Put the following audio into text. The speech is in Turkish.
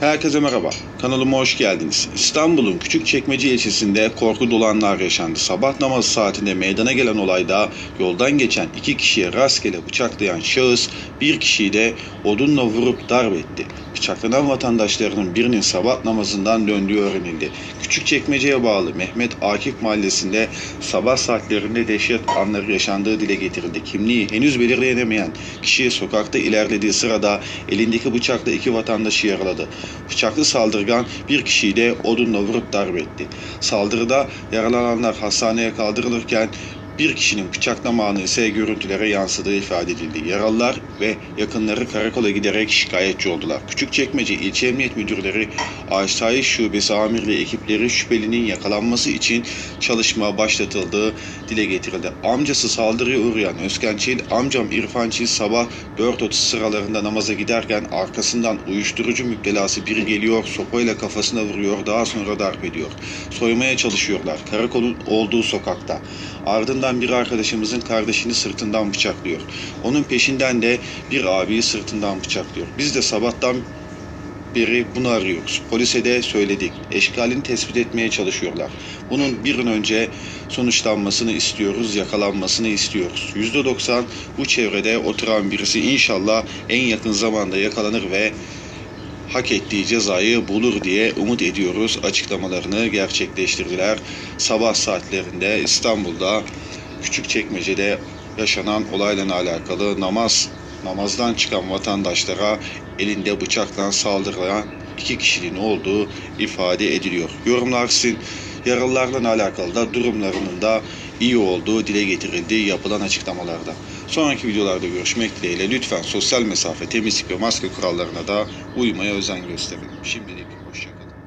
Herkese merhaba. Kanalıma hoş geldiniz. İstanbul'un Küçükçekmece ilçesinde korku dolanlar yaşandı. Sabah namazı saatinde meydana gelen olayda yoldan geçen iki kişiye rastgele bıçaklayan şahıs bir kişiyi de odunla vurup darp etti. Bıçaklanan vatandaşlarının birinin sabah namazından döndüğü öğrenildi. Küçükçekmece'ye bağlı Mehmet Akif mahallesinde sabah saatlerinde dehşet anları yaşandığı dile getirildi. Kimliği henüz belirlenemeyen kişi sokakta ilerlediği sırada elindeki bıçakla iki vatandaşı yaraladı. Bıçaklı saldırgan bir kişiyi de odunla vurup darp etti. Saldırıda yaralananlar hastaneye kaldırılırken bir kişinin bıçaklama anı ise görüntülere yansıdığı ifade edildi. Yaralılar ve yakınları karakola giderek şikayetçi oldular. Küçükçekmece İlçe Emniyet Müdürleri Asayiş Şubesi amirli ekipleri şüphelinin yakalanması için çalışma başlatıldığı dile getirildi. Amcası saldırıya uğrayan Özkan Çil, amcam İrfan Çil sabah 4.30 sıralarında namaza giderken arkasından uyuşturucu müptelası biri geliyor, sopayla kafasına vuruyor, daha sonra darp ediyor. Soymaya çalışıyorlar. Karakolun olduğu sokakta. Ardından bir arkadaşımızın kardeşini sırtından bıçaklıyor. Onun peşinden de bir abiyi sırtından bıçaklıyor. Biz de sabahtan beri bunu arıyoruz. Polise de söyledik. Eşkalini tespit etmeye çalışıyorlar. Bunun bir an önce sonuçlanmasını istiyoruz, yakalanmasını istiyoruz. %90 bu çevrede oturan birisi inşallah en yakın zamanda yakalanır ve hak ettiği cezayı bulur diye umut ediyoruz açıklamalarını gerçekleştirdiler. Sabah saatlerinde İstanbul'da Küçükçekmece'de yaşanan olayla alakalı namaz namazdan çıkan vatandaşlara elinde bıçakla saldıran iki kişinin olduğu ifade ediliyor. Yorumlar sizin yaralılarla alakalı da durumlarının da iyi olduğu dile getirildi yapılan açıklamalarda. Sonraki videolarda görüşmek dileğiyle lütfen sosyal mesafe, temizlik ve maske kurallarına da uymaya özen gösterin. Şimdilik hoşçakalın.